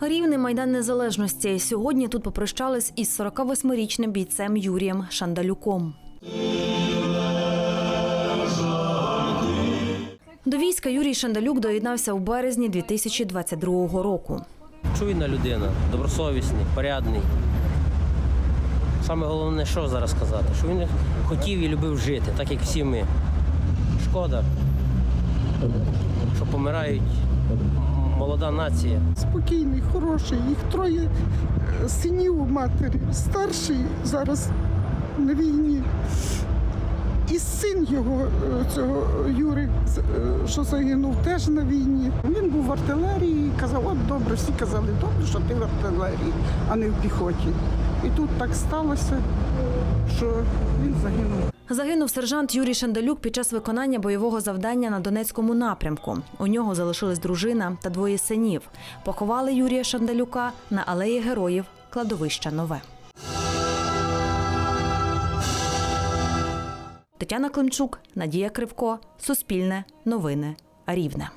Рівний майдан незалежності. Сьогодні тут попрощались із 48-річним бійцем Юрієм Шандалюком. До війська Юрій Шандалюк доєднався у березні 2022 року. Чуйна людина, добросовісний, порядний. Саме головне, що зараз сказати, що він хотів і любив жити, так як всі ми. Шкода, що помирають молода нація. спокійний, хороший. Їх троє е, синів у матері. Старший зараз на війні. І син його, е, цього Юри, е, що загинув, теж на війні. Він був в артилерії і казав, от добре, всі казали, добре, що ти в артилерії, а не в піхоті. І тут так сталося, що він загинув. Загинув сержант Юрій Шандалюк під час виконання бойового завдання на Донецькому напрямку. У нього залишилась дружина та двоє синів. Поховали Юрія Шандалюка на алеї героїв кладовища Нове. Тетяна Климчук, Надія Кривко, Суспільне, Новини, Рівне.